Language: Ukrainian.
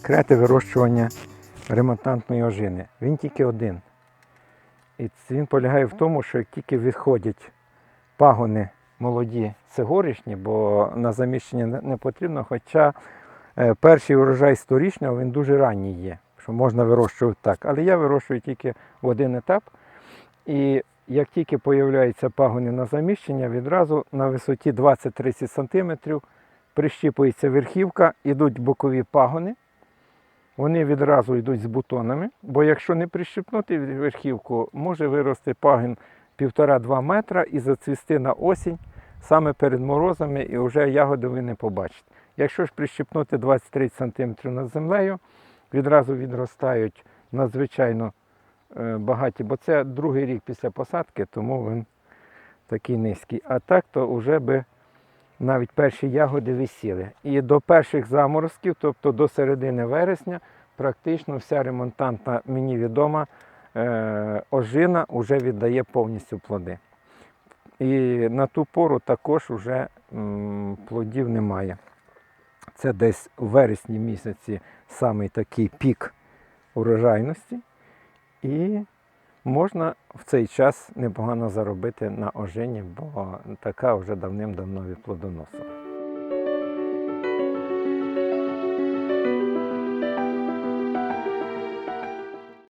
секрети вирощування ремонтантної ожини. Він тільки один. І він полягає в тому, що як тільки відходять пагони молоді, це бо на заміщення не- потрібно. Хоча е, перший урожай сторічного він дуже ранній є, що можна вирощувати так. Але я вирощую тільки в один етап. І як тільки появляються пагони на заміщення, відразу на висоті 20-30 см прищіпується верхівка, ідуть бокові пагони. Вони відразу йдуть з бутонами, бо якщо не прищипнути верхівку, може вирости пагін 1,5-2 метра і зацвісти на осінь саме перед морозами, і вже ягоди ви не побачите. Якщо ж прищипнути 20-30 см над землею, відразу відростають надзвичайно е, багаті, бо це другий рік після посадки, тому він такий низький. А так то вже би навіть перші ягоди висіли. І до перших заморозків, тобто до середини вересня, практично вся ремонтантна мені відома е, ожина вже віддає повністю плоди. І на ту пору також вже плодів немає. Це десь у вересні місяці самий такий пік урожайності. І можна в цей час непогано заробити на ожині, бо така вже давним-давно відплодоносила.